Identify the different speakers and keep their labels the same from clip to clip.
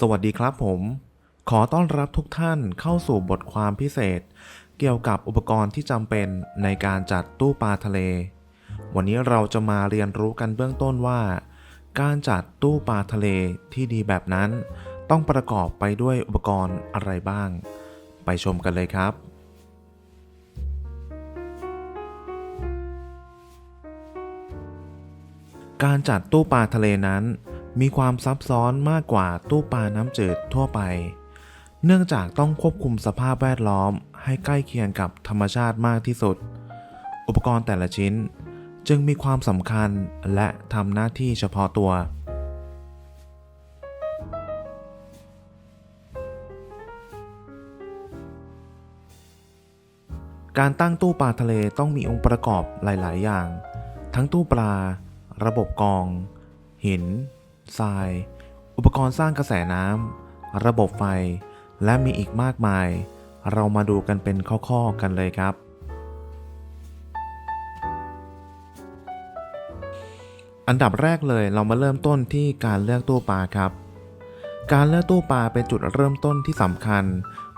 Speaker 1: สวัสดีครับผม ขอต้อนรับทุกท่านเข้าสู่บทความพิเศษ เกี่ยวกับอุปกรณ์ที่จำเป็นในการจัดตู้ปลาทะเล วันนี้เราจะมาเรียนรู้กันเบื้องต้นว่า การจัดตู้ปลาทะเลที่ดีแบบนั้น ต้องประกอบไปด้วยอุปกรณ์อะไรบ้าง ไปชมกันเลยครับการจัดตู้ปลาทะเลนั้น มีความซับซ้อนมากกว่าตู้ปลาน้ำจืดทั่วไป เนื่องจากต้องควบคุมสภาพแวดล้อมให้ใกล้เคียงกับธรรมชาติมากที่สุด อุปกรณ์แต่ละชิ้นจึงมีความสำคัญและทำหน้าที่เฉพาะตัว การตั้งตู้ปลาทะเลต้องมีองค์ประกอบหลาย ๆ อย่าง ทั้งตู้ปลา ระบบกอง หิน ทราย อุปกรณ์สร้างกระแสน้ำระบบไฟ และมีอีกมากมาย เรามาดูกันเป็นข้อๆกันเลยครับ อันดับแรกเลยเรามาเริ่มต้นที่การเลือกตู้ปลาครับ การเลือกตู้ปลาเป็นจุดเริ่มต้นที่สำคัญ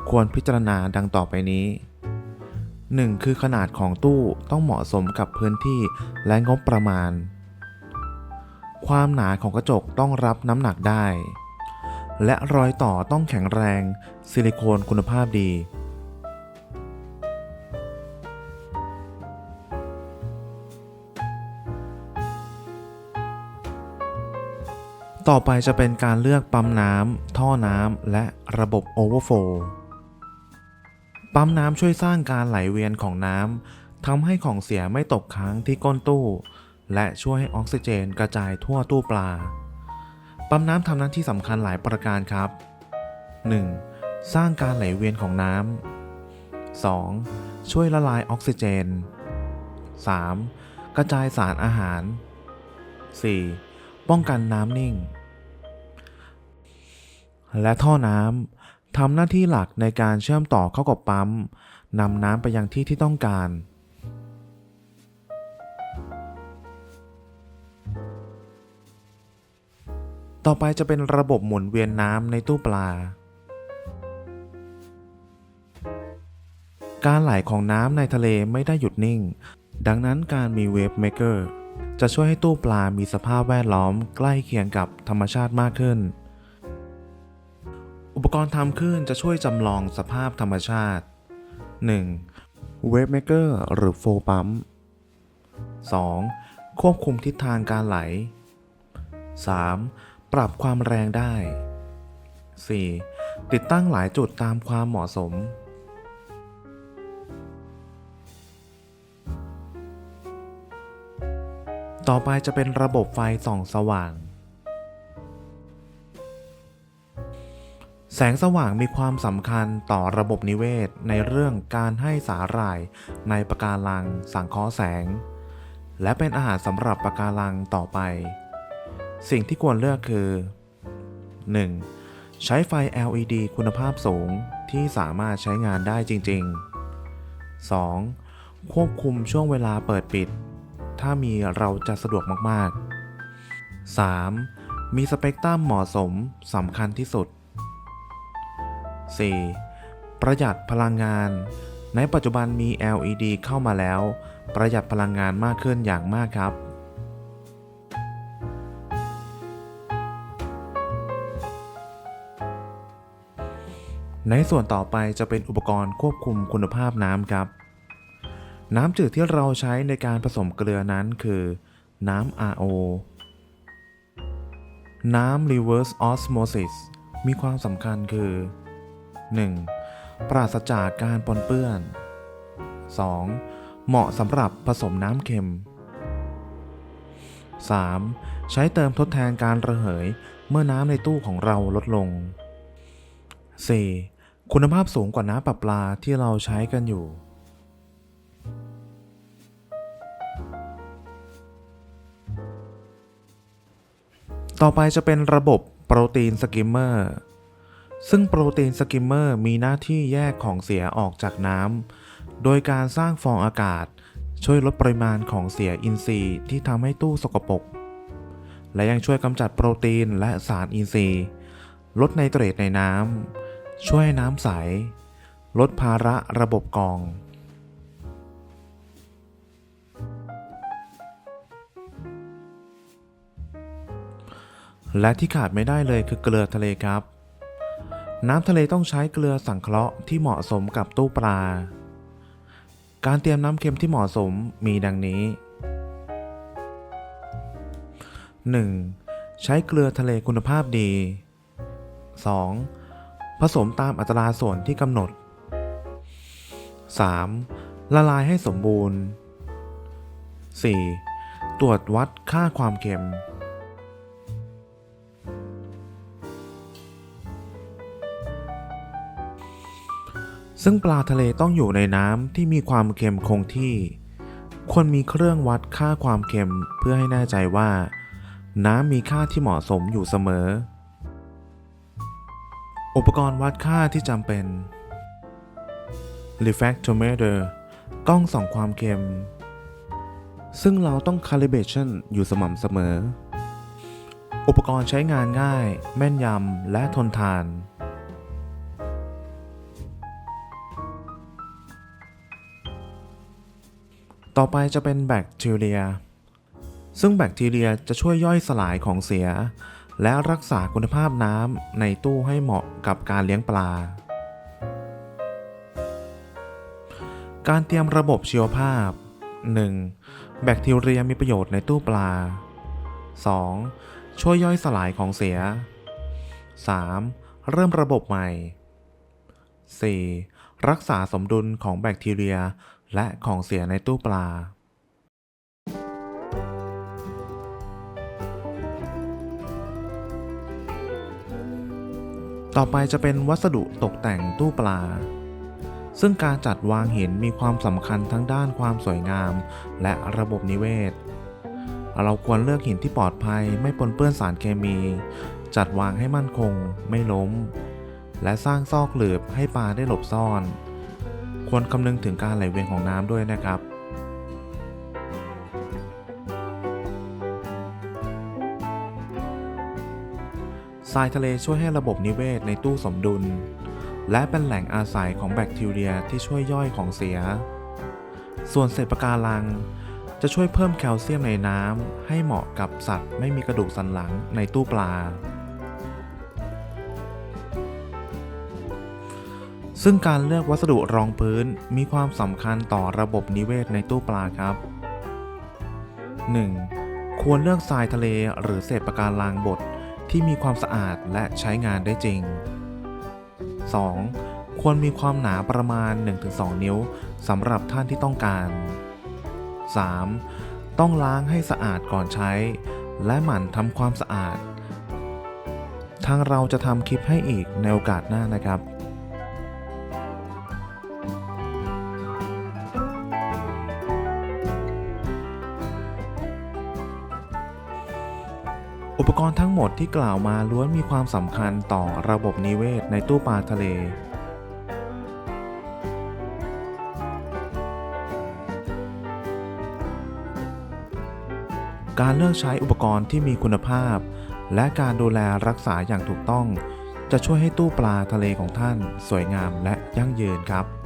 Speaker 1: ควรพิจารณาดังต่อไปนี้ 1. คือขนาดของตู้ต้องเหมาะสมกับพื้นที่และงบประมาณ ความหนาของกระจกต้องรับน้ำหนักได้ และรอยต่อต้องแข็งแรง ซิลิโคนคุณภาพดี ต่อไปจะเป็นการเลือกปั๊มน้ำท่อน้ำและระบบโอเวอร์โฟลปั๊มน้ำช่วยสร้างการไหลเวียนของน้ำทำให้ของเสียไม่ตกค้างที่ก้นตู้ และช่วยให้ออกซิเจนกระจายทั่วตู้ปลา ปั๊มน้ำทำหน้าที่สำคัญหลายประการครับ 1. สร้างการไหลเวียนของน้ำ 2. ช่วยละลายออกซิเจน 3. กระจายสารอาหาร 4. ป้องกันน้ำนิ่ง และท่อน้ำทำหน้าที่หลักในการเชื่อมต่อเข้ากับปั๊มนำน้ำไปยังที่ที่ต้องการ ต่อไปจะเป็นระบบหมุนเวียนน้ำในตู้ปลา การไหลของน้ำในทะเลไม่ได้หยุดนิ่ง ดังนั้นการมีเวฟเมเกอร์จะช่วยให้ตู้ปลามีสภาพแวดล้อมใกล้เคียงกับธรรมชาติมากขึ้น อุปกรณ์ทำขึ้นจะช่วยจำลองสภาพธรรมชาติ 1. เวฟเมเกอร์หรือโฟปั๊ม 2. ควบคุมทิศทางการไหล 3. ปรับความแรงได้ 4. ติดตั้งหลายจุดตามความเหมาะสม ต่อไปจะเป็นระบบไฟส่องสว่าง แสงสว่างมีความสำคัญต่อระบบนิเวศในเรื่องการให้สาหร่ายในปะการังสังเคราะห์แสง และเป็นอาหารสำหรับปะการังต่อไป สิ่งที่ควรเลือกคือ 1. ใช้ไฟ LED คุณภาพสูงที่สามารถใช้งานได้จริง ๆ 2. ควบคุมช่วงเวลาเปิดปิด ถ้ามีเราจะสะดวกมากๆ 3. มีสเปกตรัมเหมาะสมสำคัญที่สุด 4. ประหยัดพลังงาน ในปัจจุบันมี LED เข้ามาแล้ว ประหยัดพลังงานมากขึ้นอย่างมากครับ ในส่วนต่อไปจะเป็นอุปกรณ์ควบคุมคุณภาพน้ำครับ น้ำจืดที่เราใช้ในการผสมเกลือนั้นคือ น้ำ RO น้ำ reverse osmosis มีความสำคัญคือ 1. ปราศจากการปนเปื้อน 2. เหมาะสำหรับผสมน้ำเค็ม 3. ใช้เติมทดแทนการระเหยเมื่อน้ำในตู้ของเราลดลง 4. คุณภาพสูงกว่าน้ำประปาที่เราใช้กันอยู่ ต่อไปจะเป็นระบบโปรตีนสกิมเมอร์ซึ่งโปรตีนสกิมเมอร์มีหน้าที่แยกของเสียออกจากน้ำ โดยการสร้างฟองอากาศ ช่วยลดปริมาณของเสียอินทรีย์ที่ทำให้ตู้สกปรก และยังช่วยกำจัดโปรตีนและสารอินทรีย์ ลดไนเตรตในน้ำ ช่วยน้ำใส ลดภาระระบบกอง และที่ขาดไม่ได้เลยคือเกลือทะเลครับ น้ำทะเลต้องใช้เกลือสังเคราะห์ที่เหมาะสมกับตู้ปลา การเตรียมน้ำเค็มที่เหมาะสมมีดังนี้ 1. ใช้เกลือทะเลคุณภาพดี 2. ผสมตามอัตราส่วนที่กำหนด 3. ละลายให้สมบูรณ์ 4. ตรวจวัดค่าความเค็ม ซึ่งปลาทะเลต้องอยู่ในน้ำที่มีความเค็มคงที่ ควรมีเครื่องวัดค่าความเค็มเพื่อให้แน่ใจว่า น้ำมีค่าที่เหมาะสมอยู่เสมอ อุปกรณ์วัดค่าที่จำเป็น refractometer กล้องส่องความเค็ม ซึ่งเราต้อง calibration อยู่สม่ำเสมอ อุปกรณ์ใช้งานง่าย แม่นยำ และทนทาน ต่อไปจะเป็นแบคทีเรีย ซึ่งแบคทีเรียจะช่วยย่อยสลายของเสีย และรักษาคุณภาพน้ำในตู้ให้เหมาะกับการเลี้ยงปลา การเตรียมระบบชีวภาพ 1. แบคทีเรียมีประโยชน์ในตู้ปลา 2. ช่วยย่อยสลายของเสีย 3. เริ่มระบบใหม่ 4. รักษาสมดุลของแบคทีเรียและของเสียในตู้ปลา ต่อไปจะเป็นวัสดุตกแต่งตู้ปลา ซึ่งการจัดวางหินมีความสำคัญทั้งด้านความสวยงาม และระบบนิเวศ เราควรเลือกหินที่ปลอดภัยไม่ปนเปื้อนสารเคมี จัดวางให้มั่นคง ไม่ล้ม และสร้างซอกหลืบให้ปลาได้หลบซ่อน ควรคำนึงถึงการไหลเวียนของน้ำด้วยนะครับ ทรายทะเลช่วยให้ระบบนิเวศในตู้สมดุล และเป็นแหล่งอาศัยของแบคทีเรียที่ช่วยย่อยของเสีย ส่วนเศษปะการัง จะช่วยเพิ่มแคลเซียมในน้ำให้เหมาะกับสัตว์ไม่มีกระดูกสันหลังในตู้ปลา ซึ่งการเลือกวัสดุรองพื้นมีความสำคัญต่อระบบนิเวศในตู้ปลาครับ 1. ควรเลือกทรายทะเลหรือเศษปะการังบด ที่มีความสะอาดและใช้งานได้จริง 2. ควรมีความหนาประมาณ 1-2 นิ้วสำหรับท่านที่ต้องการ 3. ต้องล้างให้สะอาดก่อนใช้ และหมั่นทำความสะอาด ทางเราจะทำคลิปให้อีกในโอกาสหน้านะครับ อุปกรณ์ทั้งหมดที่กล่าวมาล้วนมีความสำคัญต่อระบบนิเวศในตู้ปลาทะเล การเลือกใช้อุปกรณ์ที่มีคุณภาพ และการดูแลรักษาอย่างถูกต้อง จะช่วยให้ตู้ปลาทะเลของท่าน สวยงามและยั่งยืนครับ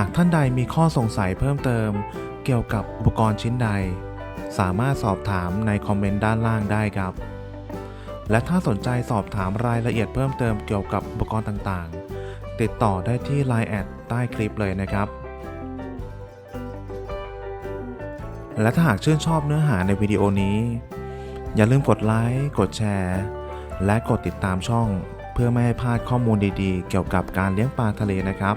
Speaker 1: หากท่านใดมีข้อสงสัยเพิ่มเติม เกี่ยวกับอุปกรณ์ชิ้นใด สามารถสอบถามในคอมเมนต์ด้านล่างได้ครับ และถ้าสนใจสอบถามรายละเอียดเพิ่มเติมเกี่ยวกับอุปกรณ์ต่างๆ ติดต่อได้ที่ Line แอดใต้คลิปเลยนะครับ และถ้าหากชื่นชอบเนื้อหาในวิดีโอนี้ อย่าลืมกดไลค์ กดแชร์ และกดติดตามช่อง เพื่อไม่ให้พลาดข้อมูลดีๆ เกี่ยวกับการเลี้ยงปลาทะเลนะครับ